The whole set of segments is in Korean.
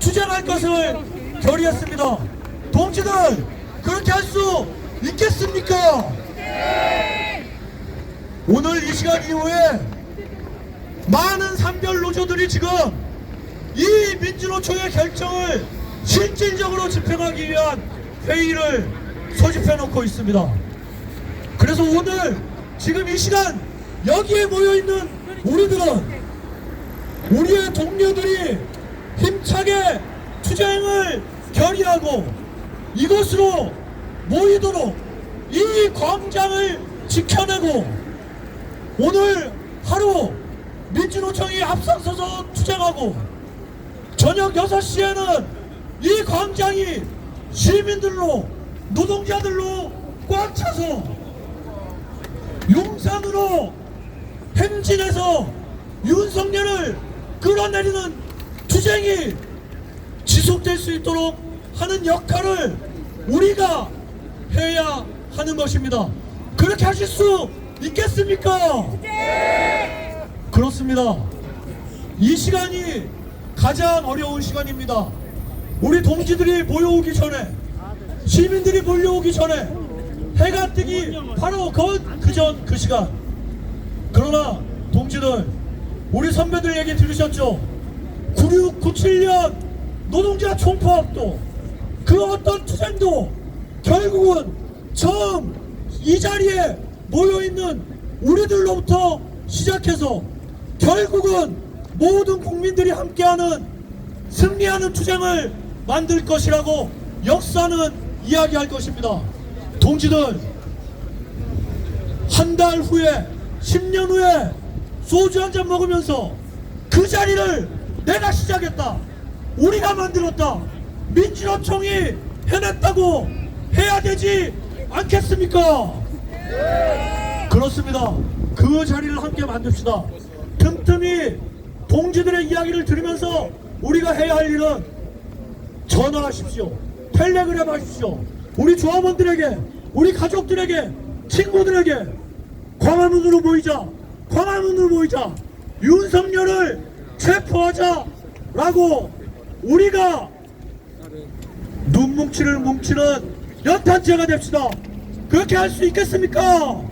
투쟁할 것을 결의했습니다. 동지들 그렇게 할 수 있겠습니까? 오늘 이 시간 이후에 많은 산별 노조들이 지금 이 민주노총의 결정을 실질적으로 집행하기 위한 회의를 소집해 놓고 있습니다. 그래서 오늘 지금 이 시간 여기에 모여 있는 우리들은 우리의 동료들이 투쟁을 결의하고 이곳으로 모이도록 이 광장을 지켜내고 오늘 하루 민주노총이 앞장서서 투쟁하고 저녁 6시에는 이 광장이 시민들로 노동자들로 꽉 차서 용산으로 행진해서 윤석열을 끌어내리는 투쟁이 지속될 수 있도록 하는 역할을 우리가 해야 하는 것입니다. 그렇게 하실 수 있겠습니까? 그렇습니다. 이 시간이 가장 어려운 시간입니다. 우리 동지들이 모여오기 전에 시민들이 몰려오기 전에 해가 뜨기 바로 그전 그 시간 그러나 동지들 우리 선배들 얘기 들으셨죠? 96, 97년 노동자 총파업도 그 어떤 투쟁도 결국은 처음 이 자리에 모여있는 우리들로부터 시작해서 결국은 모든 국민들이 함께하는 승리하는 투쟁을 만들 것이라고 역사는 이야기할 것입니다. 동지들 한 달 후에 10년 후에 소주 한 잔 먹으면서 그 자리를 내가 시작했다. 우리가 만들었다. 민주노총이 해냈다고 해야 되지 않겠습니까? 그렇습니다. 그 자리를 함께 만듭시다. 틈틈이 동지들의 이야기를 들으면서 우리가 해야 할 일은 전화하십시오. 텔레그램 하십시오. 우리 조합원들에게, 우리 가족들에게, 친구들에게 광화문으로 모이자. 광화문으로 모이자. 윤석열을 체포하자. 라고 우리가 눈뭉치를 뭉치는 연탄재가 됩시다. 그렇게 할 수 있겠습니까?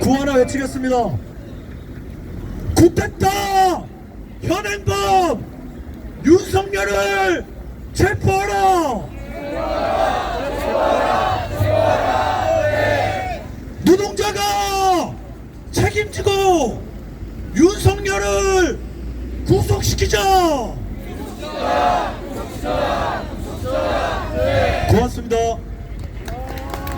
구하나 외치겠습니다. 굿됐다! 현행범! 윤석열을 체포하라! 노동자가 책임지고 윤석열을 구속시키자! 고